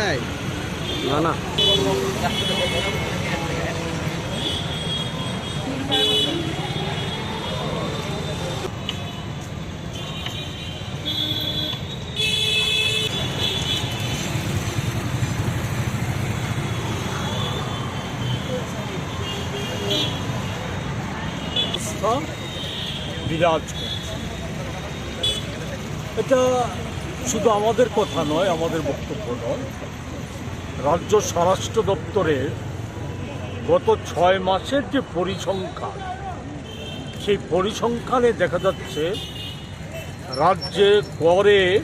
নেয় না না। অবস্থা বিরাজ এটা শুধু আমাদের কথা নয়, আমাদের বক্তব্য নয়। রাজ্য স্বরাষ্ট্র দপ্তরের গত ছয় মাসের যে পরিসংখ্যান, সেই পরিসংখ্যানে দেখা যাচ্ছে রাজ্যে গড়ে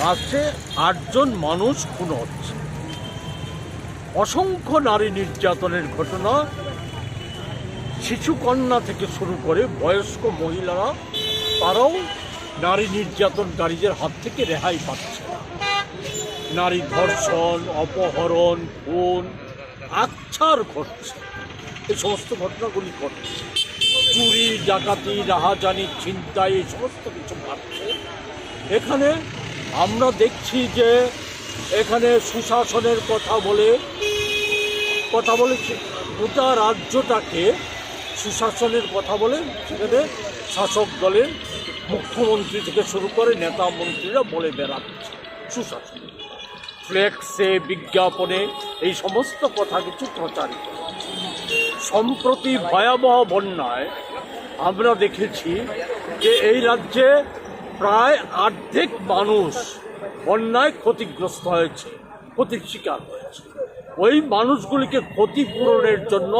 মাসে আটজন মানুষ খুন হচ্ছে। অসংখ্য নারী নির্যাতনের ঘটনা শিশুকন্যা থেকে শুরু করে বয়স্ক মহিলারা, তারাও নারী নির্যাতনকারীদের হাত থেকে রেহাই পাচ্ছে নারী ধর্ষণ, অপহরণ, খুন, আচ্ছার ঘটছে। এই সমস্ত ঘটনাগুলি ঘটছে। চুরি, ডাকাতি, রাহাজানি, ছিনতাই, এই সমস্ত কিছু ঘটছে। এখানে আমরা দেখছি যে এখানে সুশাসনের কথা বলে, কথা বলেছে। গোটা রাজ্যটাকে সুশাসনের কথা বলে, সেখানে শাসক দলের মুখ্যমন্ত্রী থেকে শুরু করে নেতা মন্ত্রীরা বলে বেড়াচ্ছে সুশাসন। ফ্লেক্সে বিজ্ঞাপনে এই সমস্ত কথা কিছু প্রচারিত সম্প্রতি ভয়াবহ বন্যায় আমরা দেখেছি যে এই রাজ্যে প্রায় অর্ধেক মানুষ বন্যায় ক্ষতিগ্রস্ত হয়েছে, ক্ষতির শিকার হয়েছে। ওই মানুষগুলিকে ক্ষতিপূরণের জন্য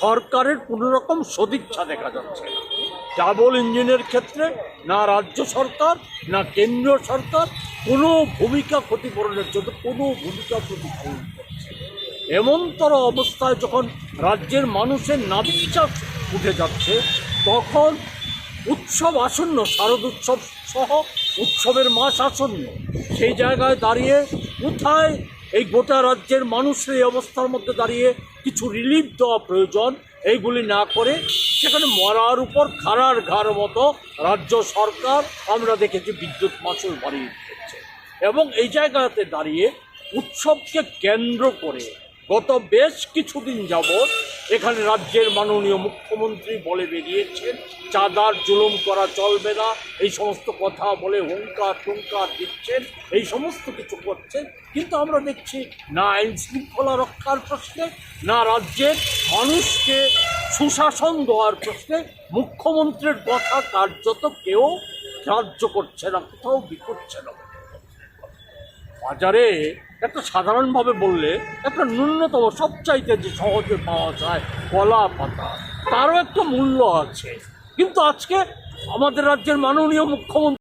সরকারের কোনো রকম সদিচ্ছা দেখা যাচ্ছে না। ডাবল ইঞ্জিনের ক্ষেত্রে না রাজ্য সরকার, না কেন্দ্রীয় সরকার কোনো ভূমিকা ক্ষতিপূরণের জন্য, কোনো ভূমিকা প্রতিফলন এমনতর অবস্থায় যখন রাজ্যের মানুষের নাবিচাস উঠে যাচ্ছে, তখন উৎসব আসন্ন, শারদ উৎসব সহ উৎসবের মাস আসন্ন, সেই জায়গায় দাঁড়িয়ে কোথায় এই গোটা রাজ্যের মানুষের এই অবস্থার মধ্যে দাঁড়িয়ে কিছু রিলিফ দেওয়া প্রয়োজন। এইগুলি না করে সেখানে মরার উপর খাড়ার ঘাড় মতো রাজ্য সরকার, আমরা দেখেছি বিদ্যুৎ মাসুল বাড়িয়ে দিচ্ছে এবং এই জায়গাতে দাঁড়িয়ে উৎসবকে কেন্দ্র করে গত বেশ কিছুদিন যাবৎ এখানে রাজ্যের মাননীয় মুখ্যমন্ত্রী বলে বেরিয়েছেন, চাঁদার জুলুম করা চলবে না, এই সমস্ত কথা বলে হুঙ্কার টুঙ্কার দিচ্ছেন, এই সমস্ত কিছু করছেন, কিন্তু আমরা দেখছি না আইন শৃঙ্খলা রক্ষার প্রশ্নে, না রাজ্যের মানুষকে সুশাসন দেওয়ার প্রশ্নে, মুখ্যমন্ত্রীর কথা কার্যত কেউ গ্রাহ্য করছে না, কোথাও বিকোচ্ছে না। বাজারে একটা সাধারণভাবে বললে একটা ন্যূনতম সবচাইতে যে সহজে পাওয়া যায় কলা পাতা, তারও একটা মূল্য আছে। কিন্তু আজকে আমাদের রাজ্যের মাননীয় মুখ্যমন্ত্রী